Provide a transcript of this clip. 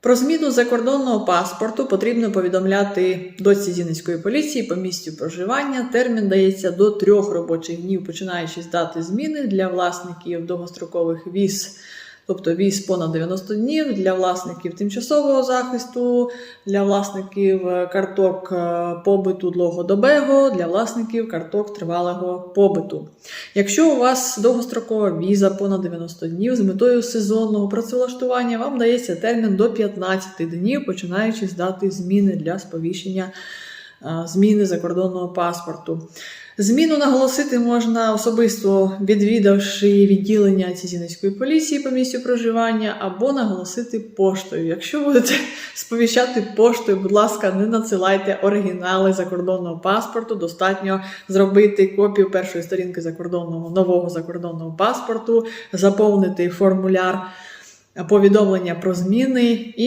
Про зміну закордонного паспорту потрібно повідомляти до Зінницької поліції по місцю проживання. Термін дається до трьох робочих днів, починаючи з дати зміни для власників довгострокових віз, тобто віз понад 90 днів, для власників тимчасового захисту, для власників е, карток е, побиту довгодобего, для власників карток тривалого побиту. Якщо у вас довгострокова віза понад 90 днів з метою сезонного працевлаштування, вам дається термін до 15 днів, починаючи з дати зміни для сповіщення зміни закордонного паспорту. Зміну наголосити можна особисто відвідавши відділення Цізінницької поліції по місцю проживання, або наголосити поштою. Якщо будете сповіщати поштою, будь ласка, не надсилайте оригінали закордонного паспорту. Достатньо зробити копію першої сторінки закордонного нового закордонного паспорту, заповнити формуляр повідомлення про зміни і